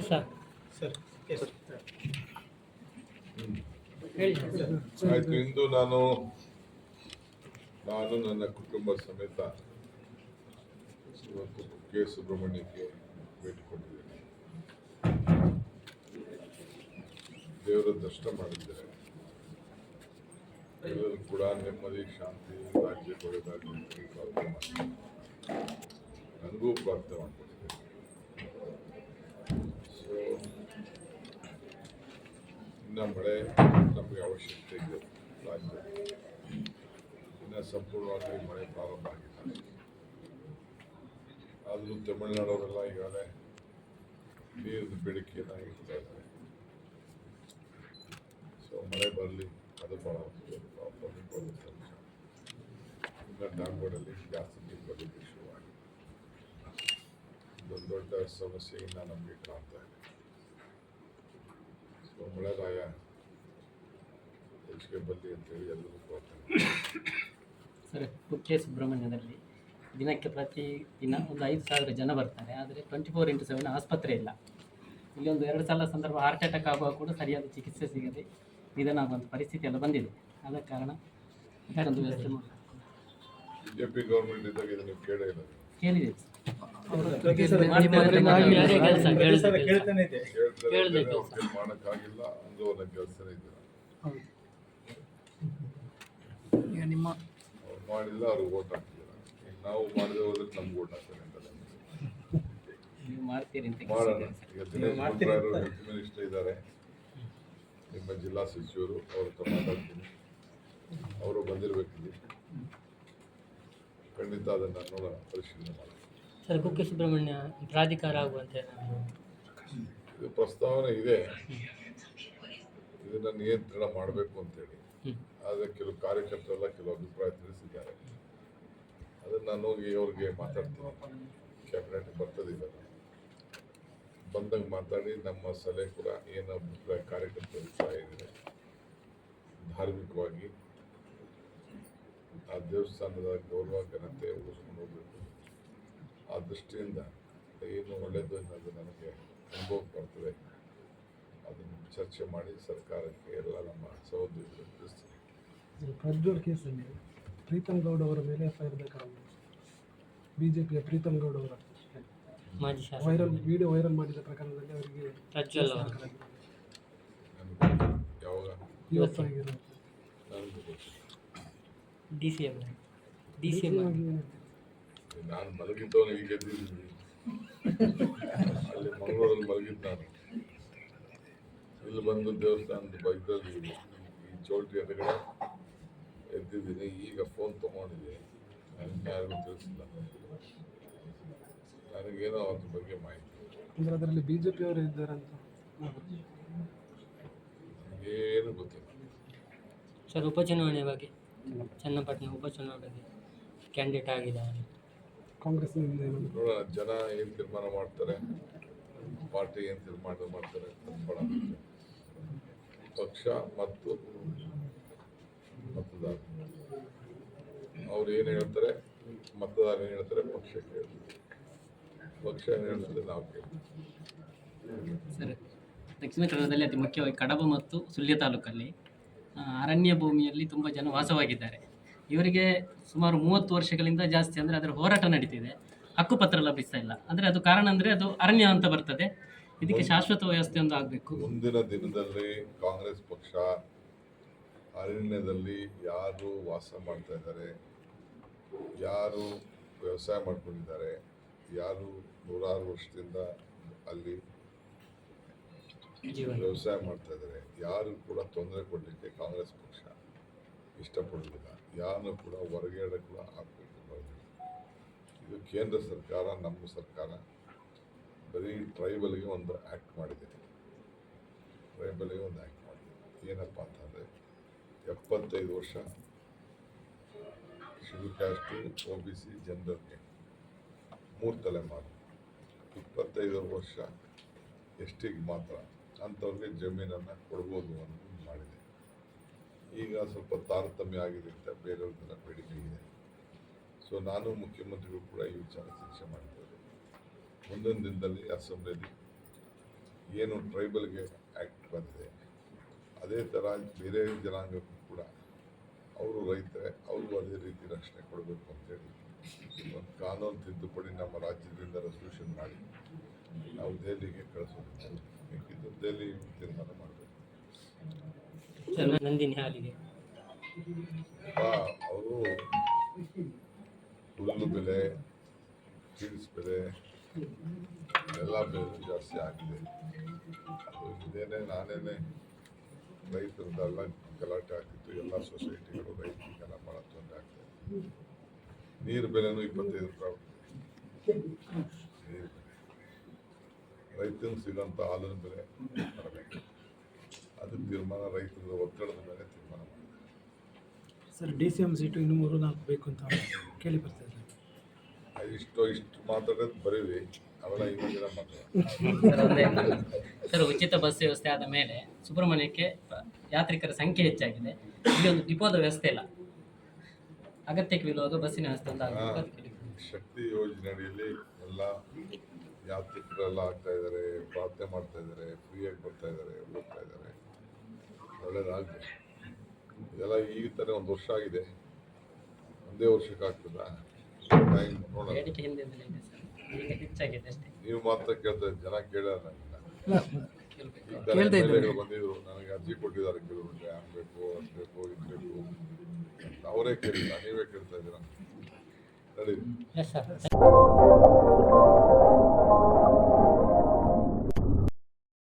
Yes sir. Sir ಆಯ್ತು ಇಂದು ನಾನು ನಾನು ನನ್ನ ಕುಟುಂಬ ಸಮೇತ ಇವತ್ತು ಕೆ. ಸುಬ್ರಹ್ಮಣ್ಯಕ್ಕೆ ಭೇಟಿ ಕೊಟ್ಟಿದ್ದೇನೆ. ದೇವರ ದರ್ಶನ ಮಾಡಿದ್ದೇನೆ. ಎಲ್ಲರೂ ಕೂಡ ನೆಮ್ಮದಿ ಶಾಂತಿ ರಾಜ್ಯ ಪ್ರಾರ್ಥನೆ ಮಾಡ್ತೀನಿ ನನಗೂ ಪ್ರಾರ್ಥನೆ ಇನ್ನು ಮಳೆ ನಮಗೆ ಅವಶ್ಯಕತೆ ಇದೆ ರಾಜ್ಯದಲ್ಲಿ ಇನ್ನು ಸಂಪೂರ್ಣವಾಗಿ ಮಳೆ ಪ್ರಾರಂಭ ಆಗಿಲ್ಲ ಆದರೂ ತಮಿಳುನಾಡವರೆಲ್ಲ ಈಗಾಗಲೇ ನೀರಿನ ಬೇಡಿಕೆಯನ್ನು ಇಡ್ತಾ ಇದ್ದಾರೆ ಸೊ ಮಳೆ ಬರಲಿ ಅದು ಭಾಳ ಪ್ರಮುಖವಾದಂಥ ಅಂಶ ಇನ್ನು ಡ್ಯಾಮ್ಗಳಲ್ಲಿ ಜಾಸ್ತಿ ನೀರು ಬರಲಿಕ್ಕೆ ಶುರುವಾಗಿದೆ ದೊಡ್ಡ ದೊಡ್ಡ ಸಮಸ್ಯೆಯನ್ನು ನಮಗೆ ಕಾಣ್ತಾ ಇದೆ ಸೊ ಮಳೆರಾಯ ಹೆಚ್ಚಿಗೆ ಬಲ್ಲಿ ಅಂತೇಳಿ ಪ್ರಾರ್ಥನೆ ಸರ್ ಕುಕ್ಕೆ ಸುಬ್ರಹ್ಮಣ್ಯದಲ್ಲಿ ದಿನಕ್ಕೆ ಪ್ರತಿ ದಿನ ಒಂದು ಐದು ಸಾವಿರ ಜನ ಬರ್ತಾರೆ ಆದರೆ ಟ್ವೆಂಟಿ ಫೋರ್ ಇಂಟು ಸೆವೆನ್ ಆಸ್ಪತ್ರೆ ಇಲ್ಲ. ಇಲ್ಲಿ ಒಂದು ಎರಡು ಸಲ ಸಂದರ್ಭ ಹಾರ್ಟ್ ಅಟ್ಯಾಕ್ ಆಗುವಾಗ ಕೂಡ ಸರಿಯಾದ ಚಿಕಿತ್ಸೆ ಸಿಗದೆ ನಿಧನ ಆಗುವಂಥ ಪರಿಸ್ಥಿತಿ ಎಲ್ಲ ಬಂದಿದೆ. ಆದ ಕಾರಣ ಇದಕ್ಕೊಂದು ವ್ಯವಸ್ಥೆ ಮಾಡಿ ಬಿ ಜೆ ಪಿ ಗೌರ್ಮೆಂಟ್ ಇದ್ದಾಗ ಇದನ್ನು ಕೇಳೇ ಇಲ್ಲ. ಕೇಳಿದೆ ಪ್ರತಿ ಕೆಲಸ, ಕೆಲಸ. ಕೆಲ್ಸ. ಮಾಡೋಕ್ಕಾಗಿಲ್ಲ ಈಗ ನಿಮ್ಮ ಅವ್ರು ಮಾಡಿಲ್ಲ ಅವ್ರಿಗೆ ಓಟ್ ಹಾಕ್ತಿಲ್ಲ ನಾವು ಮಾಡದೆ ಹೋದ್ರೆ ನಮ್ಗೆ ಓಟ್ ಹಾಕ್ತಾರೆ ಅಂತಾರೆ ನೀವು ಅಂತ ಮಾಡೋಣ. ಕೇಳಿಸಿದ್ದೇನೆ ಸರ್. ಈಗ ದಿನೇಶ್ ಗುಂಡೂರಾವ್ ಅಂತ. ಹೆಲ್ತ್ ಮಿನಿಸ್ಟರ್ ಇದ್ದಾರೆ. ನಿಮ್ಮ ಜಿಲ್ಲಾ ಸಚಿವರು ಅವರು ಹತ್ರ ಮಾತಾಡ್ತೀನಿ. ಅವರು ಬಂದಿರಬೇಕಿಲ್ಲಿ. ಖಂಡಿತ ಅದನ್ನು ನೋಡೋಣ ಪರಿಶೀಲನೆ ಮಾಡೋಣ. ಸರ್ ಕುಕ್ಕೆ ಸುಬ್ರಹ್ಮಣ್ಯ ಪ್ರಾಧಿಕಾರ ಆಗುವಂತೆ ಇದು ಪ್ರಸ್ತಾವನೆ ಇದೆ. ಇದನ್ನ ನಿಯಂತ್ರಣ ಮಾಡಬೇಕು ಅಂತೇಳಿ. ಆದರೆ ಕೆಲವು ಕಾರ್ಯಕರ್ತರೆಲ್ಲ ಕೆಲವು ಅಭಿಪ್ರಾಯ ತಿಳಿಸಿದ್ದಾರೆ. ಅದನ್ನು ನಾನು ಹೋಗಿ ಅವ್ರಿಗೆ ಮಾತಾಡ್ತೀನಿ. ಕ್ಯಾಬಿನೆಟ್ ಬರ್ತದಿಲ್ಲ ಬಂದಾಗ ಬಂದಂಗೆ ಮಾತಾಡಿ ನಮ್ಮ ಸಲಹೆ ಕೂಡ ಏನು ಅಭಿಪ್ರಾಯ ಕಾರ್ಯಕರ್ತರ ಅಭಿಪ್ರಾಯ ಇದೆ. ಧಾರ್ಮಿಕವಾಗಿ ಆ ದೇವಸ್ಥಾನದ ಗೌರವ ಘನತೆ ಉಳಿಸ್ಕೊಂಡು ಹೋಗ್ಬೇಕು. ಆ ದೃಷ್ಟಿಯಿಂದ ಏನು ಒಳ್ಳೆಯದು ಅನ್ನೋದು ನಮಗೆ ಅನುಭವಕ್ಕೆ ಬರ್ತದೆ. ಅದನ್ನು ಚರ್ಚೆ ಮಾಡಿ ಸರ್ಕಾರಕ್ಕೆ ಎಲ್ಲ ನಮ್ಮ ಸಹೋದ್ಯೋಗಿಗಳು ತಿಳಿಸ್ತೀನಿ. ಪ್ರಜ್ವಲ್ ಕೇಸಲ್ಲಿ ಪ್ರೀತಮ್ ಗೌಡ್ ಅವರ ಮೇಲೆ ಎಫ್ ಐ ಆರ್ ಜೆ ಬಿಜೆಪಿಯ ಪ್ರೀತಮ್ ಗೌಡ್ ಅವರ ಮಾಜಿ ಶಾಸಕ. ವೈರಲ್ ವಿಡಿಯೋ ವೈರಲ್ ಮಾಡಿದ ಪ್ರಕರಣದಲ್ಲಿ ಅವರಿಗೆ ಪ್ರಜ್ವಲ್ ಅವರು. ಯಾವಾಗ? ಇವತ್ತು ಆಗಿರೋ ನನಗೆ ಗೊತ್ತಿಲ್ಲ. D C M. D C M ನಾನು ಮಲಗಿದ್ದವನು ಈಗ ಎದ್ದಿದ್ದೀನಿ. ಅಲ್ಲಿ ಮಂಗಳೂರಲ್ಲಿ ಮಲಗಿದ್ದಾನೆ ನಾನು. ಇಲ್ಲಿ ಬಂದು ದೇವಸ್ಥಾನದ ಬೈದಲ್ಲಿ ಈ ಚೌಲ್ಟ್ರಿ ಎದುರುಗಡೆ ಎದ್ದಿದ್ದೀನಿ. ಈಗ ಫೋನ್ ತಗೊಂಡಿದ್ದೀನಿ. ನನಗೆ ಯಾರಿಗೂ ತಿಳಿಸಿಲ್ಲ. ನನಗೇನೋ ಅದ್ರ ಬಗ್ಗೆ ಮಾಹಿತಿ ಅಂದ್ರೆ ಅದರಲ್ಲಿ ಬಿಜೆಪಿ ಅವರು ಇದ್ದಾರಂತ ಏನು ನನಗೇನು ಗೊತ್ತಿಲ್ಲ. ಸರ್ ಉಪಚುನಾವಣೆ ಬಗ್ಗೆ. ಚನ್ನಪಟ್ಟಣ ಉಪಚುನಾವಣೆಗೆ ಕ್ಯಾಂಡಿಡೇಟ್ ಆಗಿದ್ದಾರೆ. ಕಾಂಗ್ರೆಸ್ನಿಂದ ಏನು ನೋಡೋಣ ಜನ ಏನು ತೀರ್ಮಾನ ಮಾಡ್ತಾರೆ ಪಾರ್ಟಿ ಏನು ತೀರ್ಮಾನ ಮಾಡ್ತಾರೆ. ಪಕ್ಷ ಮತ್ತು ಮತದಾರ. ಅವ್ರು ಏನು ಹೇಳ್ತಾರೆ ಮತದಾರ ಏನು ಹೇಳ್ತಾರೆ ಪಕ್ಷ ಕೇಳ್ತಾರೆ. ಪಕ್ಷ ಏನು ಹೇಳ್ತಾರೆ ನಾವು ಕೇಳ್ತೀವಿ. ಸರ್ ದಕ್ಷಿಣ ಕನ್ನಡದಲ್ಲಿ ಅತಿ ಮುಖ್ಯವಾಗಿ ಕಡಬ ಮತ್ತು ಸುಳ್ಯ ತಾಲೂಕಲ್ಲಿ ಅರಣ್ಯ ಭೂಮಿಯಲ್ಲಿ ತುಂಬ ಜನ ವಾಸವಾಗಿದ್ದಾರೆ. ಇವರಿಗೆ ಸುಮಾರು ಮೂವತ್ತು ವರ್ಷಗಳಿಂದ ಜಾಸ್ತಿ ಅಂದರೆ ಅದರ ಹೋರಾಟ ನಡೀತಿದೆ. ಹಕ್ಕುಪತ್ರ ಲಭಿಸ್ತಾ ಇಲ್ಲ. ಅಂದರೆ ಅದು ಕಾರಣ ಅಂದರೆ ಅದು ಅರಣ್ಯ ಅಂತ ಬರ್ತದೆ. ಇದಕ್ಕೆ ಶಾಶ್ವತ ವ್ಯವಸ್ಥೆ ಒಂದು ಆಗಬೇಕು. ಮುಂದಿನ ದಿನದಲ್ಲಿ ಕಾಂಗ್ರೆಸ್ ಪಕ್ಷ ಅರಣ್ಯದಲ್ಲಿ ಯಾರು ವಾಸ ಮಾಡ್ತಾ ಇದ್ದಾರೆ ಯಾರು ವ್ಯವಸಾಯ ಮಾಡ್ಕೊಂಡಿದ್ದಾರೆ ಯಾರು ನೂರಾರು ವರ್ಷದಿಂದ ಅಲ್ಲಿ ಜೀವನ. ವ್ಯವಸಾಯ ಮಾಡ್ತಾ ಇದ್ದಾರೆ ಯಾರು ಕೂಡ ತೊಂದರೆ ಕೊಡಲಿಕ್ಕೆ ಕಾಂಗ್ರೆಸ್ ಪಕ್ಷ ಇಷ್ಟಪಡೋದಿಲ್ಲ. ಯಾರನ್ನು ಕೂಡ ಹೊರಗಡೆ ಕೂಡ ಆಗಬೇಕು ಇದು ಕೇಂದ್ರ ಸರ್ಕಾರ, ನಮ್ಮ ಸರ್ಕಾರ ಬರೀ ಟ್ರೈಬಲ್ಗೆ ಒಂದು ಆ್ಯಕ್ಟ್ ಮಾಡಿದೆ. ಟ್ರೈಬಲ್ಗೆ ಒಂದು ಆ್ಯಕ್ಟ್ ಮಾಡಿದೆ. ಏನಪ್ಪ ಅಂತಂದರೆ ಎಪ್ಪತ್ತೈದು ವರ್ಷ schedule caste O B C ಜನರಲ್ಗೆ ಮೂರು ತಲೆಮಾರು ಇಪ್ಪತ್ತೈದು ವರ್ಷ ಎಷ್ಟಿಗೆ ಮಾತ್ರ ಅಂಥವ್ರಿಗೆ ಜಮೀನನ್ನು ಕೊಡ್ಬೋದು ಅನ್ನೋದು ಈಗ ಸ್ವಲ್ಪ ತಾರತಮ್ಯ ಆಗಿದೆ ಅಂತ ಬೇರೆಯವ್ರದ್ದೆಲ್ಲ ಬೇಡಿಕೆ ಇದೆ. ಸೊ ನಾನು ಮುಖ್ಯಮಂತ್ರಿಗಳು ಕೂಡ ಈ ವಿಚಾರ ಚರ್ಚೆ ಮಾಡಿದ್ದೇವೆ ಮುಂದೊಂದು ದಿನದಲ್ಲಿ ಅಸೆಂಬ್ಲಿಯಲ್ಲಿ ಏನು ಟ್ರೈಬಲ್ಗೆ ಆ್ಯಕ್ಟ್ ಬಂದಿದೆ, ಅದೇ ಥರ ಬೇರೆ ಜನಾಂಗಕ್ಕೂ ಕೂಡ ಅವರು ರೈತರೇ, ಅವ್ರಿಗೂ ಅದೇ ರೀತಿ ರಕ್ಷಣೆ ಕೊಡಬೇಕು ಅಂತೇಳಿ ಒಂದು ಕಾನೂನು ತಿದ್ದುಪಡಿ ನಮ್ಮ ರಾಜ್ಯದಿಂದ ರೆಸಲ್ಯೂಷನ್ ಮಾಡಿ ನಾವು ದೆಹಲಿಗೆ ಕಳಿಸೋದು ದೆಹಲಿ ತೀರ್ಮಾನ ಸರ್ ನಂದಿನಿ ಹಾಲಿಗೆ. ಅವರು ಹುಲ್ಲು ಬೆಲೆ ಸೀಡ್ಸ್ ಬೆಲೆ, ಎಲ್ಲ ಬೆಲೆ ಜಾಸ್ತಿ ಆಗಿದೆ. ಅದು ಇದೇನೆ ನಾನೇನೆ ರೈತರದ್ದೆಲ್ಲ, ಗಲಾಟೆ ಆಗ್ತಿತ್ತು. ಎಲ್ಲ ಸೊಸೈಟಿಗಳು ರೈತರಿಗೆಲ್ಲ ಭಾಳ ತೊಂದರೆ ಆಗ್ತದೆ. ನೀರು ಬೆಲೆನೂ ಇಪ್ಪತ್ತೈದು ರೂಪಾಯಿ ನೀರು ಬೆಲೆ. ಸಿಗೋಂಥ ಹಾಲಿನ ಬೆಲೆ ಬರಬೇಕು. ಅದು ತೀರ್ಮಾನ ರೈತರ ಒತ್ತಡದ ಮೇಲೆ ತೀರ್ಮಾನ ಮಾಡಿದೆ sir D C M seat ಇನ್ನೂ ಮೂರು ನಾಲ್ಕು ಬೇಕು ಅಂತ ಕೇಳಿ ಬರ್ತಾ ಇದೆ ಇಷ್ಟು ಇಷ್ಟು ಮಾತಾಡೋದು ಬರೀವಿ ಅವೆಲ್ಲ ಇವಾಗ ಸರ್ ಉಚಿತ ಬಸ್ ವ್ಯವಸ್ಥೆ ಆದ ಮೇಲೆ ಸುಬ್ರಹ್ಮಣ್ಯಕ್ಕೆ ಯಾತ್ರಿಕರ ಸಂಖ್ಯೆ ಹೆಚ್ಚಾಗಿದೆ. ಇಲ್ಲಿ ಒಂದು ಡಿಪೋದ ವ್ಯವಸ್ಥೆ ಇಲ್ಲ. ಅಗತ್ಯಕ್ಕೆ ಬೀಳುವಾಗ ಬಸ್ಸಿನ ವ್ಯವಸ್ಥೆ ಅಂತ ಕೇಳಿದ್ದೀನಿ. ಶಕ್ತಿ ಯೋಜನೆ ಅಡಿಯಲ್ಲಿ ಎಲ್ಲ ಯಾತ್ರಿಕರೆಲ್ಲ ಆಗ್ತಾ ಇದ್ದಾರೆ ಪ್ರಾರ್ಥನೆ ಮಾಡ್ತಾ ಇದ್ದಾರೆ ಫ್ರೀಯಾಗಿ ಬರ್ತಾ ಇದ್ದಾರೆ ಹೋಗ್ತಾ ಇದ್ದಾರೆ. ಒಳ್ಳೇದಾಗಲಿ ಇದೆಲ್ಲ ಈಗ ತಾನೇ ಒಂದು ವರ್ಷ ಆಗಿದೆ. ಒಂದೇ ವರ್ಷಕ್ಕೆ ಆಗ್ತಿಲ್ಲ ಟೈಮ್ ನೋಡೋಣ. ನೀವು ಮಾತ್ರ ಕೇಳ್ತಾ ಇದ್ದೀರಿ, ಜನ ಕೇಳಲ್ಲ ಬಂದಿದ್ರು. ನನಗೆ ಅರ್ಜಿ ಕೊಟ್ಟಿದ್ದಾರೆ ಕೆಲವರು ಡ್ಯಾಮ್ ಬೇಕು ಅದು ಬೇಕು ಇದು ಬೇಕು ಅವರೇ ಕೇಳಿಲ್ಲ. ನೀವೇ ಕೇಳ್ತಾ ಇದ್ದೀರಾ? ನಡೀರಿ. ಸರ್